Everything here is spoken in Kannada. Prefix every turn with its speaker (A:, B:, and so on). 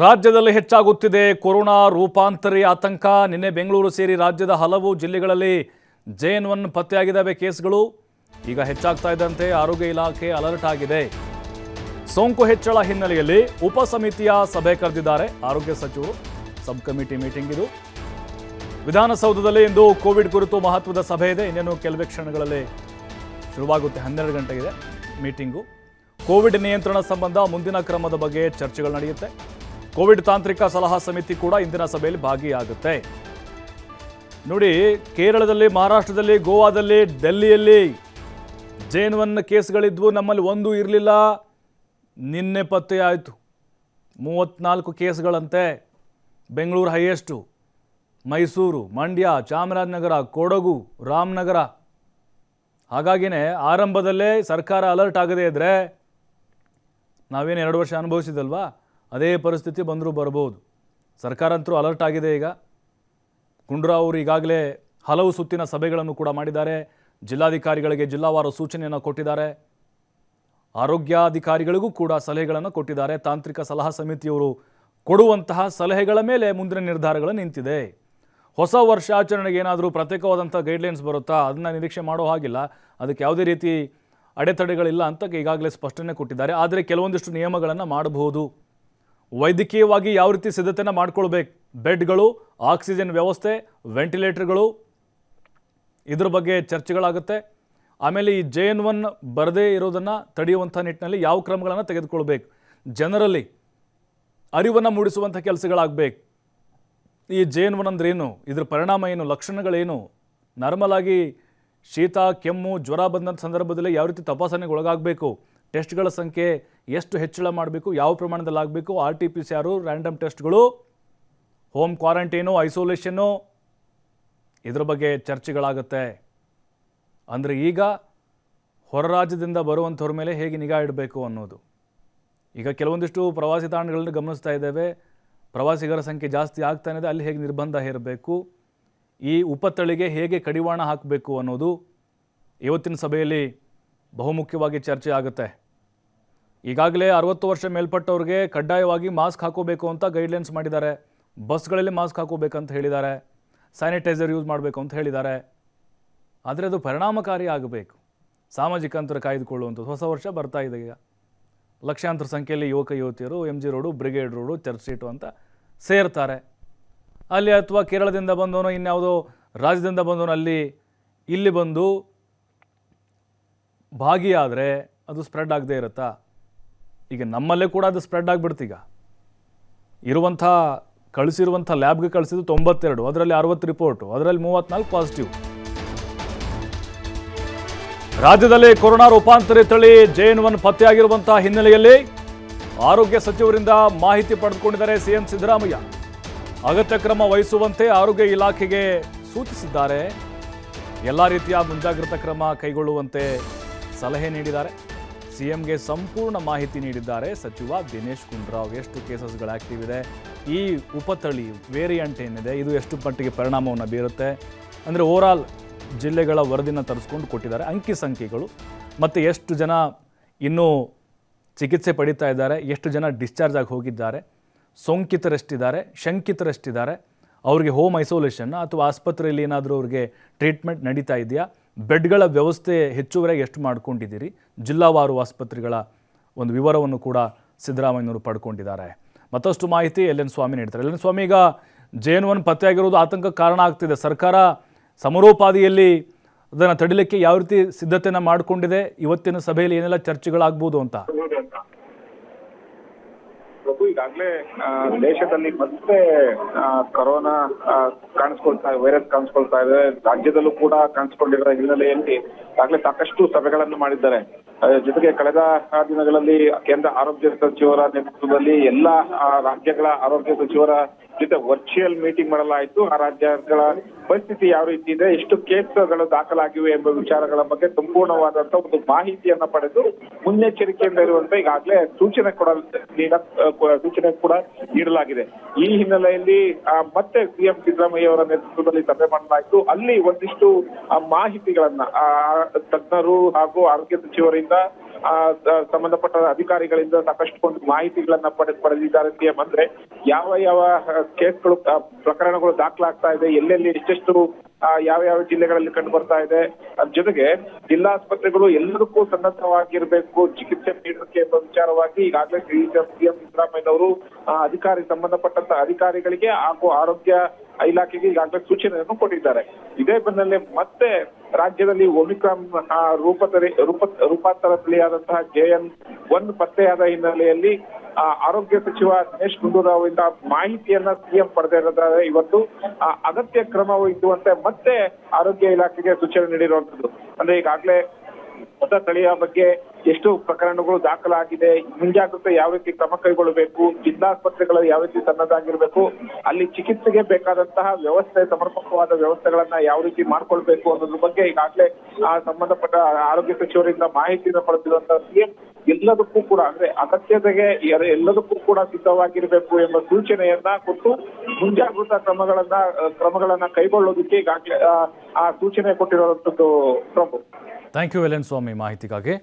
A: ರಾಜ್ಯದಲ್ಲಿ ಹೆಚ್ಚಾಗುತ್ತಿದೆ ಕೊರೋನಾ ರೂಪಾಂತರಿ ಆತಂಕ. ನಿನ್ನೆ ಬೆಂಗಳೂರು ಸೇರಿ ರಾಜ್ಯದ ಹಲವು ಜಿಲ್ಲೆಗಳಲ್ಲಿ ಜೇನ್ ಒನ್ ಪತ್ತೆಯಾಗಿದ್ದಾವೆ ಕೇಸ್ಗಳು. ಈಗ ಹೆಚ್ಚಾಗ್ತಾ ಇದ್ದಂತೆ ಆರೋಗ್ಯ ಇಲಾಖೆ ಅಲರ್ಟ್ ಆಗಿದೆ. ಸೋಂಕು ಹೆಚ್ಚಳ ಹಿನ್ನೆಲೆಯಲ್ಲಿ ಉಪ ಸಮಿತಿಯ ಸಭೆ ಕರೆದಿದ್ದಾರೆ. ಆರೋಗ್ಯ ಸಚಿವರು, ಸಬ್ ಕಮಿಟಿ ಮೀಟಿಂಗ್ ಇದು. ವಿಧಾನಸೌಧದಲ್ಲಿ ಇಂದು ಕೋವಿಡ್ ಕುರಿತು ಮಹತ್ವದ ಸಭೆ ಇದೆ. ಇನ್ನೇನು ಕೆಲವೇ ಕ್ಷಣಗಳಲ್ಲಿ ಶುರುವಾಗುತ್ತೆ. ಹನ್ನೆರಡು ಗಂಟೆಗಿದೆ ಮೀಟಿಂಗು. ಕೋವಿಡ್ ನಿಯಂತ್ರಣ ಸಂಬಂಧ ಮುಂದಿನ ಕ್ರಮದ ಬಗ್ಗೆ ಚರ್ಚೆಗಳು ನಡೆಯುತ್ತೆ. ಕೋವಿಡ್ ತಾಂತ್ರಿಕ ಸಲಹಾ ಸಮಿತಿ ಕೂಡ ಇಂದಿನ ಸಭೆಯಲ್ಲಿ ಭಾಗಿಯಾಗುತ್ತೆ. ನೋಡಿ, ಕೇರಳದಲ್ಲಿ, ಮಹಾರಾಷ್ಟ್ರದಲ್ಲಿ, ಗೋವಾದಲ್ಲಿ ಡೆಲ್ಲಿಯಲ್ಲಿ ಜೇನ್ ಒನ್ ಕೇಸ್ಗಳಿದ್ವು, ನಮ್ಮಲ್ಲಿ ಒಂದು ಇರಲಿಲ್ಲ. ನಿನ್ನೆ ಪತ್ತೆ ಆಯಿತು. ಮೂವತ್ತ್ನಾಲ್ಕು ಕೇಸ್ಗಳಂತೆ. ಬೆಂಗಳೂರು ಹೈಯೆಸ್ಟು, ಮೈಸೂರು, ಮಂಡ್ಯ, ಚಾಮರಾಜನಗರ, ಕೊಡಗು, ರಾಮನಗರ. ಹಾಗಾಗಿನೇ ಆರಂಭದಲ್ಲೇ ಸರ್ಕಾರ ಅಲರ್ಟ್ ಆಗದೇ ಇದ್ದರೆ ನಾವೇನು ಎರಡು ವರ್ಷ ಅನುಭವಿಸಿದಲ್ವಾ? ಅದೇ ಪರಿಸ್ಥಿತಿ ಬಂದರೂ ಬರ್ಬೋದು ಸರ್ಕಾರ ಅಂತೂ ಅಲರ್ಟ್ ಆಗಿದೆ ಈಗ. ಗುಂಡ್ರಾವ್ ಅವರು ಈಗಾಗಲೇ ಹಲವು ಸುತ್ತಿನ ಸಭೆಗಳನ್ನು ಕೂಡ ಮಾಡಿದ್ದಾರೆ. ಜಿಲ್ಲಾಧಿಕಾರಿಗಳಿಗೆ ಜಿಲ್ಲಾವಾರು ಸೂಚನೆಯನ್ನು ಕೊಟ್ಟಿದ್ದಾರೆ. ಆರೋಗ್ಯಾಧಿಕಾರಿಗಳಿಗೂ ಕೂಡ ಸಲಹೆಗಳನ್ನು ಕೊಟ್ಟಿದ್ದಾರೆ. ತಾಂತ್ರಿಕ ಸಲಹಾ ಸಮಿತಿಯವರು ಕೊಡುವಂತಹ ಸಲಹೆಗಳ ಮೇಲೆ ಮುಂದಿನ ನಿರ್ಧಾರಗಳು ನಿಂತಿದೆ. ಹೊಸ ವರ್ಷಾಚರಣೆಗೆ ಏನಾದರೂ ಪ್ರತ್ಯೇಕವಾದಂಥ ಗೈಡ್ಲೈನ್ಸ್ ಬರುತ್ತಾ? ಅದನ್ನು ನಿರೀಕ್ಷೆ ಮಾಡೋ ಹಾಗಿಲ್ಲ. ಅದಕ್ಕೆ ಯಾವುದೇ ರೀತಿ ಅಡೆತಡೆಗಳಿಲ್ಲ ಅಂತ ಈಗಾಗಲೇ ಸ್ಪಷ್ಟನೆ ಕೊಟ್ಟಿದ್ದಾರೆ. ಆದರೆ ಕೆಲವೊಂದಿಷ್ಟು ನಿಯಮಗಳನ್ನು ಮಾಡಬಹುದು. ವೈದ್ಯಕೀಯವಾಗಿ ಯಾವ ರೀತಿ ಸಿದ್ಧತೆಯನ್ನು ಮಾಡ್ಕೊಳ್ಬೇಕು? ಬೆಡ್ಗಳು, ಆಕ್ಸಿಜನ್ ವ್ಯವಸ್ಥೆ, ವೆಂಟಿಲೇಟರ್ಗಳು, ಇದ್ರ ಬಗ್ಗೆ ಚರ್ಚೆಗಳಾಗುತ್ತೆ. ಆಮೇಲೆ ಈ ಜೆ ಎನ್ ಒನ್ ಬರದೇ ಇರೋದನ್ನು ತಡೆಯುವಂಥ ನಿಟ್ಟಿನಲ್ಲಿ ಯಾವ ಕ್ರಮಗಳನ್ನು ತೆಗೆದುಕೊಳ್ಬೇಕು? ಜನರಲ್ಲಿ ಅರಿವನ್ನು ಮೂಡಿಸುವಂಥ ಕೆಲಸಗಳಾಗಬೇಕು. ಈ ಜೆ ಎನ್ ಒನ್ ಅಂದ್ರೆ ಏನು ಇದ್ರ ಪರಿಣಾಮ ಏನು? ಲಕ್ಷಣಗಳೇನು? ನಾರ್ಮಲ್ ಆಗಿ ಶೀತ, ಕೆಮ್ಮು, ಜ್ವರ ಬಂದಂಥ ಸಂದರ್ಭದಲ್ಲಿ ಯಾವ ರೀತಿ ತಪಾಸಣೆಗೆ ಒಳಗಾಗಬೇಕು? ಟೆಸ್ಟ್ಗಳ ಸಂಖ್ಯೆ ಎಷ್ಟು ಹೆಚ್ಚಳ ಮಾಡಬೇಕು, ಯಾವ ಪ್ರಮಾಣದಲ್ಲಿ ಆಗಬೇಕು, R T P C R random ಟೆಸ್ಟ್ಗಳು home quarantine isolation ಇದ್ರ ಬಗ್ಗೆ ಚರ್ಚೆಗಳಾಗುತ್ತೆ. ಅಂದರೆ ಈಗ ಹೊರ ರಾಜ್ಯದಿಂದ ಬರುವಂಥವ್ರ ಮೇಲೆ ಹೇಗೆ ನಿಗಾ ಇಡಬೇಕು ಅನ್ನೋದು. ಈಗ ಕೆಲವೊಂದಿಷ್ಟು ಪ್ರವಾಸಿ ತಾಣಗಳನ್ನು ಗಮನಿಸ್ತಾ ಇದ್ದೇವೆ. ಪ್ರವಾಸಿಗರ ಸಂಖ್ಯೆ ಜಾಸ್ತಿ ಆಗ್ತಾನೆ ಇದೆ, ಅಲ್ಲಿ ಹೇಗೆ ನಿರ್ಬಂಧ ಹೇರಬೇಕು, ಈ ಉಪತಳಿಗೆ ಹೇಗೆ ಕಡಿವಾಣ ಹಾಕಬೇಕು ಅನ್ನೋದು ಇವತ್ತಿನ ಸಭೆಯಲ್ಲಿ ಬಹುಮುಖ್ಯವಾಗಿ ಚರ್ಚೆ ಆಗುತ್ತೆ. ಈಗಾಗಲೇ ಅರವತ್ತು ವರ್ಷ ಮೇಲ್ಪಟ್ಟವ್ರಿಗೆ ಕಡ್ಡಾಯವಾಗಿ ಮಾಸ್ಕ್ ಹಾಕೋಬೇಕು ಅಂತ ಗೈಡ್ಲೈನ್ಸ್ ಮಾಡಿದ್ದಾರೆ. ಬಸ್ಗಳಲ್ಲಿ ಮಾಸ್ಕ್ ಹಾಕೋಬೇಕಂತ ಹೇಳಿದ್ದಾರೆ. ಸ್ಯಾನಿಟೈಸರ್ ಯೂಸ್ ಮಾಡಬೇಕು ಅಂತ ಹೇಳಿದ್ದಾರೆ. ಆದರೆ ಅದು ಪರಿಣಾಮಕಾರಿ ಆಗಬೇಕು. ಸಾಮಾಜಿಕ ಅಂತರ ಕಾಯ್ದುಕೊಳ್ಳುವಂಥದ್ದು ಹೊಸ ವರ್ಷ ಬರ್ತಾ ಇದೆ ಈಗ. ಲಕ್ಷಾಂತರ ಸಂಖ್ಯೆಯಲ್ಲಿ ಯುವಕ, ಯುವತಿಯರು M G road brigade road church street ಅಂತ ಸೇರ್ತಾರೆ. ಅಲ್ಲಿ ಅಥವಾ ಕೇರಳದಿಂದ ಬಂದವನು, ಇನ್ಯಾವುದೋ ರಾಜ್ಯದಿಂದ ಬಂದವನು, ಅಲ್ಲಿ, ಇಲ್ಲಿ ಬಂದು ಭಾಗಿಯಾದರೆ ಅದು ಸ್ಪ್ರೆಡ್ ಆಗದೇ ಇರುತ್ತಾ? ಈಗ ನಮ್ಮಲ್ಲೇ ಕೂಡ ಅದು ಸ್ಪ್ರೆಡ್ ಆಗಿಬಿಡ್ತೀಗ ಇರುವಂಥ, ಕಳಿಸಿರುವಂಥ ಲ್ಯಾಬ್ಗೆ ಕಳಿಸಿದ್ದು ತೊಂಬತ್ತೆರಡು, ಅದರಲ್ಲಿ ಅರವತ್ತು ರಿಪೋರ್ಟು ಅದರಲ್ಲಿ ಮೂವತ್ತ್ನಾಲ್ಕು ಪಾಸಿಟಿವ್ ರಾಜ್ಯದಲ್ಲಿ ಕೊರೋನಾ ರೂಪಾಂತರಿ ತಳಿ ಜೆ ಎನ್ ಒನ್ ಪತ್ತೆಯಾಗಿರುವಂತಹ ಹಿನ್ನೆಲೆಯಲ್ಲಿ ಆರೋಗ್ಯ ಸಚಿವರಿಂದ ಮಾಹಿತಿ ಪಡೆದುಕೊಂಡಿದ್ದಾರೆ ಸಿಎಂ ಸಿದ್ದರಾಮಯ್ಯ. ಅಗತ್ಯ ಕ್ರಮ ವಹಿಸುವಂತೆ ಆರೋಗ್ಯ ಇಲಾಖೆಗೆ ಸೂಚಿಸಿದ್ದಾರೆ. ಎಲ್ಲ ರೀತಿಯ ಮುಂಜಾಗ್ರತಾ ಕ್ರಮ ಕೈಗೊಳ್ಳುವಂತೆ ಸಲಹೆ ನೀಡಿದ್ದಾರೆ. ಸಿಎಂಗೆ ಸಂಪೂರ್ಣ ಮಾಹಿತಿ ನೀಡಿದ್ದಾರೆ. ಸಚಿವ ದಿನೇಶ್ ಗುಂಡೂರಾವ್, ಎಷ್ಟು ಕೇಸಸ್ಗಳು ಆಕ್ಟಿವ್ ಇದೆ, ಈ ಉಪತಳಿ ವೇರಿಯಂಟ್ ಏನಿದೆ, ಇದು ಎಷ್ಟು ಮಟ್ಟಿಗೆ ಪರಿಣಾಮವನ್ನು ಬೀರುತ್ತೆ, ಅಂದರೆ ಓವರಾಲ್ ಜಿಲ್ಲೆಗಳ ವರದಿನ ತರಿಸ್ಕೊಂಡು ಕೊಟ್ಟಿದ್ದಾರೆ, ಅಂಕಿ ಸಂಖ್ಯೆಗಳು, ಮತ್ತು ಎಷ್ಟು ಜನ ಇನ್ನೂ ಚಿಕಿತ್ಸೆ ಪಡೀತಾ ಇದ್ದಾರೆ, ಎಷ್ಟು ಜನ ಡಿಸ್ಚಾರ್ಜ್ ಆಗಿ ಹೋಗಿದ್ದಾರೆ, ಸೋಂಕಿತರೆಷ್ಟಿದ್ದಾರೆ, ಶಂಕಿತರೆಷ್ಟಿದ್ದಾರೆ, ಅವ್ರಿಗೆ ಹೋಮ್ ಐಸೋಲೇಷನ್ ಅಥವಾ ಆಸ್ಪತ್ರೆಯಲ್ಲಿ ಏನಾದರೂ ಅವ್ರಿಗೆ ಟ್ರೀಟ್ಮೆಂಟ್ ನಡೀತಾ ಇದೆಯಾ ಬೆಡ್ಗಳ ವ್ಯವಸ್ಥೆ ಹೆಚ್ಚುವರಿಯಾಗಿ ಎಷ್ಟು ಮಾಡ್ಕೊಂಡಿದ್ದೀರಿ? ಜಿಲ್ಲಾವಾರು ಆಸ್ಪತ್ರೆಗಳ ಒಂದು ವಿವರವನ್ನು ಕೂಡ ಸಿದ್ದರಾಮಯ್ಯನವರು ಪಡ್ಕೊಂಡಿದ್ದಾರೆ. ಮತ್ತಷ್ಟು ಮಾಹಿತಿ ಎಲ್ ಎನ್ ಸ್ವಾಮಿ ನೀಡ್ತಾರೆ. ಎಲ್ ಎನ್ ಸ್ವಾಮಿ, ಈಗ ಜೆ ಎನ್ ಒನ್ ಪತ್ತೆಯಾಗಿರೋದು ಆತಂಕ ಕಾರಣ ಆಗ್ತಿದೆ. ಸರ್ಕಾರ ಸಮರೋಪಾದಿಯಲ್ಲಿ ಅದನ್ನು ತಡಿಲಿಕ್ಕೆ ಯಾವ ರೀತಿ ಸಿದ್ಧತೆಯನ್ನು ಮಾಡಿಕೊಂಡಿದೆ? ಇವತ್ತಿನ ಸಭೆಯಲ್ಲಿ ಏನೆಲ್ಲ ಚರ್ಚೆಗಳಾಗ್ಬೋದು ಅಂತ.
B: ಪ್ರಭು, ಈಗಾಗಲೇ ದೇಶದಲ್ಲಿ ಮತ್ತೆ ಕೊರೋನಾ ಕಾಣಿಸ್ಕೊಳ್ತಾ ವೈರಸ್ ಕಾಣಿಸ್ಕೊಳ್ತಾ ಇದೆ. ರಾಜ್ಯದಲ್ಲೂ ಕೂಡ ಕಾಣಿಸ್ಕೊಂಡಿರೋ ಹಿನ್ನೆಲೆಯಲ್ಲಿ ಈಗಾಗಲೇ ಸಾಕಷ್ಟು ಸಭೆಗಳನ್ನು ಮಾಡಿದ್ದಾರೆ. ಜೊತೆಗೆ ಕಳೆದ ದಿನಗಳಲ್ಲಿ ಕೇಂದ್ರ ಆರೋಗ್ಯ ಸಚಿವರ ನೇತೃತ್ವದಲ್ಲಿ ಎಲ್ಲ ರಾಜ್ಯಗಳ ಆರೋಗ್ಯ ಸಚಿವರ ಜೊತೆ ವರ್ಚುವಲ್ ಮೀಟಿಂಗ್ ಮಾಡಲಾಯಿತು. ಆ ರಾಜ್ಯಗಳ ಪರಿಸ್ಥಿತಿ ಯಾವ ರೀತಿ ಇದೆ, ಎಷ್ಟು ಕೇಸ್ಗಳು ದಾಖಲಾಗಿವೆ ಎಂಬ ವಿಚಾರಗಳ ಬಗ್ಗೆ ಸಂಪೂರ್ಣವಾದಂತ ಒಂದು ಮಾಹಿತಿಯನ್ನ ಪಡೆದು ಮುನ್ನೆಚ್ಚರಿಕೆಯಿಂದ ಇರುವಂತೆ ಈಗಾಗಲೇ ಸೂಚನೆ ಕೂಡ ನೀಡ ಸೂಚನೆ ಕೂಡ ನೀಡಲಾಗಿದೆ. ಈ ಹಿನ್ನೆಲೆಯಲ್ಲಿ ಮತ್ತೆ ಸಿಎಂ ಸಿದ್ದರಾಮಯ್ಯ ಅವರ ನೇತೃತ್ವದಲ್ಲಿ ಸಭೆ ಮಾಡಲಾಯಿತು. ಅಲ್ಲಿ ಒಂದಿಷ್ಟು ಮಾಹಿತಿಗಳನ್ನ ತಜ್ಞರು ಹಾಗೂ ಆರೋಗ್ಯ ಸಚಿವರಿಂದ ಸಂಬಂಧಪಟ್ಟ ಅಧಿಕಾರಿಗಳಿಂದ ಸಾಕಷ್ಟು ಒಂದು ಮಾಹಿತಿಗಳನ್ನ ಪಡೆ, ಪಡೆದಿದ್ದಾರೆ ಸಿಎಂ. ಅಂದ್ರೆ ಯಾವ ಯಾವ ಕೇಸ್ಗಳು ಪ್ರಕರಣಗಳು ದಾಖಲಾಗ್ತಾ ಇದೆ, ಎಲ್ಲೆಲ್ಲಿ ಆ, ಯಾವ ಯಾವ ಜಿಲ್ಲೆಗಳಲ್ಲಿ ಕಂಡು ಬರ್ತಾ ಇದೆ. ಅದ್ರ ಜೊತೆಗೆ ಜಿಲ್ಲಾಸ್ಪತ್ರೆಗಳು ಎಲ್ಲದಕ್ಕೂ ಸನ್ನದ್ಧವಾಗಿರ್ಬೇಕು. ಚಿಕಿತ್ಸೆ ನೀಡೋಕೆ ಎಂಬ ವಿಚಾರವಾಗಿ ಈಗಾಗಲೇ ಸಿಎಂ ಸಿದ್ದರಾಮಯ್ಯನವರು ಅಧಿಕಾರಿ ಸಂಬಂಧಪಟ್ಟಂತ ಅಧಿಕಾರಿಗಳಿಗೆ ಹಾಗೂ ಆರೋಗ್ಯ ಇಲಾಖೆಗೆ ಈಗಾಗಲೇ ಸೂಚನೆಯನ್ನು ಕೊಟ್ಟಿದ್ದಾರೆ. ಇದೇ ಬೆನ್ನಲ್ಲೇ ಮತ್ತೆ ರಾಜ್ಯದಲ್ಲಿ ಒಮಿಕ್ರಾನ್ ರೂಪ ರೂಪಾಂತರ ತಳಿಯಾದಂತಹ ಜೆಎನ್ ಒನ್ ಪತ್ತೆಯಾದ ಹಿನ್ನೆಲೆಯಲ್ಲಿ ಆರೋಗ್ಯ ಸಚಿವ ದಿನೇಶ್ ಗುಂಡೂರಾವ್ ಅವರಿಂದ ಮಾಹಿತಿಯನ್ನ ಸಿಎಂ ಪಡೆದಿರೋದಾದ್ರೆ ಇವತ್ತು ಅಗತ್ಯ ಕ್ರಮ ಇದ್ದುವಂತೆ ಮತ್ತೆ ಆರೋಗ್ಯ ಇಲಾಖೆಗೆ ಸೂಚನೆ ನೀಡಿರುವಂತದ್ದು ಅಂದ್ರೆ ಈಗಾಗಲೇ ಹೊಸ ತಳಿಯ ಬಗ್ಗೆ ಎಷ್ಟು ಪ್ರಕರಣಗಳು ದಾಖಲಾಗಿದೆ ಮುಂಜಾಗ್ರತೆ ಯಾವ ರೀತಿ ಕ್ರಮ ಕೈಗೊಳ್ಳಬೇಕು ಜಿಲ್ಲಾಸ್ಪತ್ರೆಗಳಲ್ಲಿ ಯಾವ ರೀತಿ ಸನ್ನದ್ದಾಗಿರ್ಬೇಕು ಅಲ್ಲಿ ಚಿಕಿತ್ಸೆಗೆ ಬೇಕಾದಂತಹ ವ್ಯವಸ್ಥೆ ಸಮರ್ಪಕವಾದ ವ್ಯವಸ್ಥೆಗಳನ್ನ ಯಾವ ರೀತಿ ಮಾಡ್ಕೊಳ್ಬೇಕು ಅನ್ನೋದ್ರ ಬಗ್ಗೆ ಈಗಾಗಲೇ ಆ ಸಂಬಂಧಪಟ್ಟ ಆರೋಗ್ಯ ಸಚಿವರಿಂದ ಮಾಹಿತಿಯನ್ನು ಪಡೆದಿರುವಂತಹ ಸಿಎಂ ಎಲ್ಲದಕ್ಕೂ ಕೂಡ ಅಂದ್ರೆ ಅಗತ್ಯತೆಗೆ ಎಲ್ಲದಕ್ಕೂ ಕೂಡ ಸಿದ್ಧವಾಗಿರ್ಬೇಕು ಎಂಬ ಸೂಚನೆಯನ್ನ ಕೊಟ್ಟು ಮುಂಜಾಗ್ರತಾ ಕ್ರಮಗಳನ್ನ ಕ್ರಮಗಳನ್ನ ಕೈಗೊಳ್ಳೋದಕ್ಕೆ ಈಗಾಗಲೇ ಆ, ಸೂಚನೆ ಕೊಟ್ಟಿರುವಂತದ್ದು Prabhu
A: thank you L N Swamy ಮಾಹಿತಿಗಾಗಿ.